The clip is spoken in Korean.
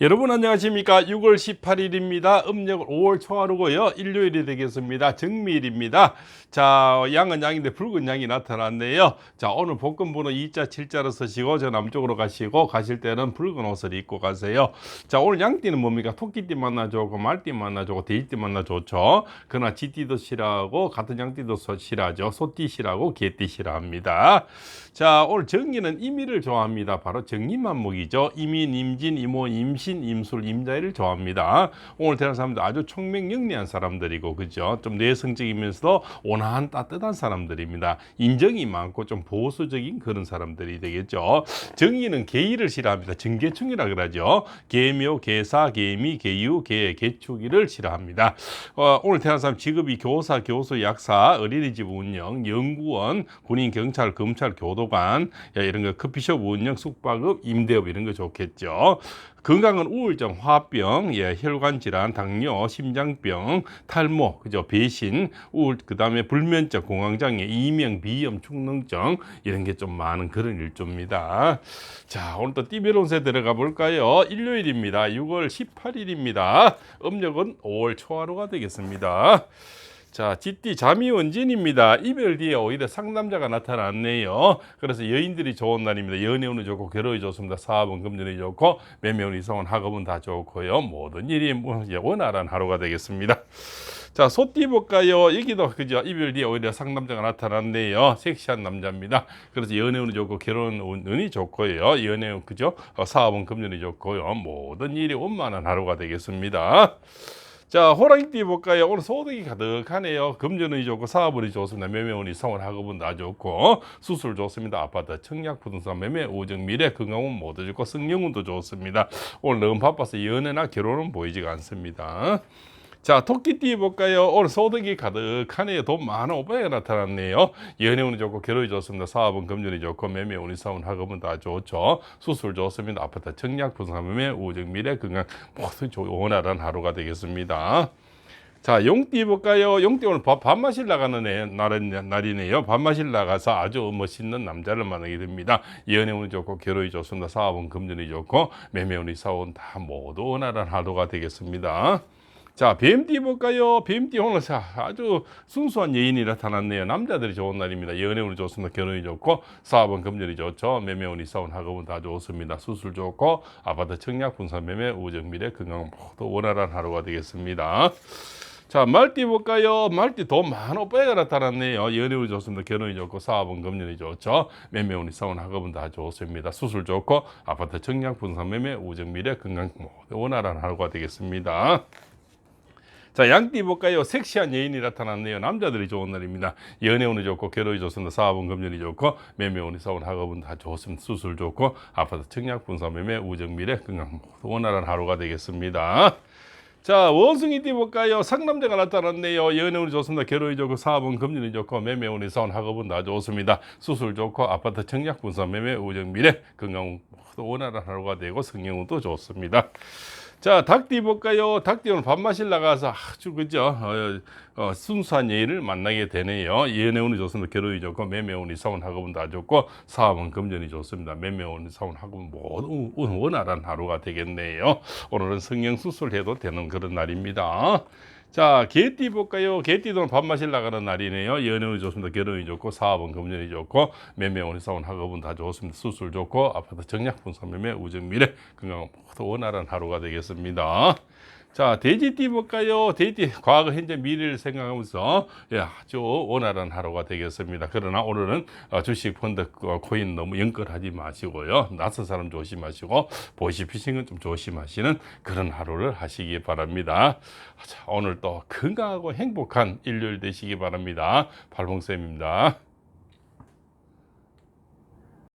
여러분 안녕하십니까? 6월 18일입니다. 음력 5월 초하루고요 일요일이 되겠습니다. 정밀입니다. 자 양은 양인데 붉은 양이 나타났네요. 자 오늘 복권번호 2자 7자로 쓰시고 저 남쪽으로 가시고 가실 때는 붉은 옷을 입고 가세요. 자 오늘 양띠는 뭡니까? 토끼띠 만나 좋고 말띠 만나 좋고 돼지띠 만나 좋죠. 그러나 쥐띠도 싫어하고 같은 양띠도 소- 싫어하죠. 소띠 싫어하고 개띠 싫어합니다. 자 오늘 정기는 임의를 좋아합니다. 바로 정리만목이죠. 임인 임진 이모 임신 임술 임자일을 좋아합니다. 오늘 태어난 사람들 아주 총명영리한 사람들이고 그죠? 좀 내성적이면서도 온화한 따뜻한 사람들입니다. 인정이 많고 좀 보수적인 그런 사람들이 되겠죠. 정의는 계의를 싫어합니다. 정계충이라 그러죠. 계묘 계사 계미 계유 계 계축이를 싫어합니다. 어, 오늘 태어난 사람 직업이 교사 교수 약사 어린이집 운영 연구원 군인 경찰 검찰 교도관 야, 이런 거 커피숍 운영 숙박업 임대업 이런 거 좋겠죠 건강은 우울증, 화병, 예, 혈관 질환, 당뇨, 심장병, 탈모, 그죠, 배신, 우울, 그다음에 불면증, 공황장애, 이명, 비염, 축농증 이런 게 좀 많은 그런 일조입니다. 자, 오늘 또 띠별운세 들어가 볼까요? 일요일입니다. 6월 18일입니다. 음력은 5월 초하루가 되겠습니다. 자, 쥐띠 잠이 원진입니다. 이별 뒤에 오히려 상남자가 나타났네요. 그래서 여인들이 좋은 날입니다. 연애운이 좋고 결혼이 좋습니다. 사업은 금전이 좋고 매매운 이성은 학업은 다 좋고요. 모든 일이 원활한 하루가 되겠습니다. 자, 소띠 볼까요? 여기도 그죠? 이별 뒤에 오히려 상남자가 나타났네요. 섹시한 남자입니다. 그래서 연애운이 좋고 결혼운이 좋고요. 연애운 그죠? 어, 사업은 금전이 좋고요. 모든 일이 원만한 하루가 되겠습니다. 자, 호랑이띠 볼까요? 오늘 소득이 가득하네요. 금전운이 좋고 사업운이 좋습니다. 매매운이 성을 학업은 다 좋고 수술 좋습니다. 아파트, 청약, 부동산 매매, 우정, 미래, 건강운 모두 좋고 성령운도 좋습니다. 오늘 너무 바빠서 연애나 결혼은 보이지가 않습니다. 자, 토끼띠 볼까요? 오늘 소득이 가득하네요. 돈 많은 오빠가 나타났네요. 연애운이 좋고 결혼이 좋습니다. 사업은 금전이 좋고 매매 운이 사운 학업은 다 좋죠. 수술 좋습니다. 아파트, 청약, 부동산 매매, 우정, 미래, 건강 모두 좋- 원활한 하루가 되겠습니다. 자, 용띠 볼까요? 용띠 오늘 밥, 밥 마실 나가는 애, 날은, 날이네요. 밥 마실 나가서 아주 멋있는 남자를 만나게 됩니다. 연애운이 좋고 결혼이 좋습니다. 사업은 금전이 좋고 매매운이 사원 다 모두 원활한 하루가 되겠습니다. 자, 뱀띠 볼까요? 뱀띠 오늘 자, 아주 순수한 여인이 나타났네요. 남자들이 좋은 날입니다. 연애운이 좋습니다. 결혼이 좋고 사업은 금전이 좋죠. 매매운이 사원 학업은 다 좋습니다. 수술 좋고 아파트 청약 분산 매매 우정 미래 건강 모두 원활한 하루가 되겠습니다. 자, 말띠 볼까요? 말띠 돈 많은 오빠가 나타났네요. 연애운이 좋습니다. 결혼이 좋고 사업은 금전이 좋죠. 매매운이 사원 학업은 다 좋습니다. 수술 좋고 아파트 청약 분산 매매 우정 미래 건강 모두 원활한 하루가 되겠습니다. 자, 양띠 볼까요? 섹시한 여인이 나타났네요. 남자들이 좋은 날입니다. 연애운이 좋고, 결혼이 좋습니다. 사업은 금전이 좋고, 매매운이 사원 학업은 다 좋습니다. 수술 좋고, 아파트 청약, 분사 매매, 우정 미래, 건강 원활한 하루가 되겠습니다. 자, 원숭이 띠 볼까요? 상남자가 나타났네요. 연애운이 좋습니다. 결혼이 좋고, 사업은 금전이 좋고, 매매운이 사원 학업은 다 좋습니다. 수술 좋고, 아파트 청약, 분사 매매, 우정 미래, 건강 원활한 하루가 되고, 성형운도 좋습니다. 자, 닭띠 볼까요? 닭띠 오늘 밥 마실 나가서 아주 그죠? 어, 어, 순수한 예의를 만나게 되네요. 연애운이 좋습니다. 결혼이 좋고, 매매운이 사원 학업은 다 좋고, 사업은 금전이 좋습니다. 매매운이 사원 학업은 모두 원활한 하루가 되겠네요. 오늘은 성형 수술해도 되는 그런 날입니다. 자, 개띠 볼까요? 개띠도 밥 마실 나가는 날이네요. 연애운이 좋습니다. 결혼이 좋고, 사업은 금전이 좋고, 매매운이 사원 학업은 다 좋습니다. 수술 좋고, 아파트 정약 분산 매매, 우정 미래, 건강 모두 원활한 하루가 되겠습니다. 자, 돼지띠 볼까요? 돼지띠 과거, 현재, 미래를 생각하면서 예, 아주 원활한 하루가 되겠습니다. 그러나 오늘은 어, 주식, 펀드, 어, 코인 너무 연결하지 마시고요. 낯선 사람 조심하시고 보시피싱은 좀 조심하시는 그런 하루를 하시기 바랍니다. 자, 오늘 또 건강하고 행복한 일요일 되시기 바랍니다. 발봉쌤입니다.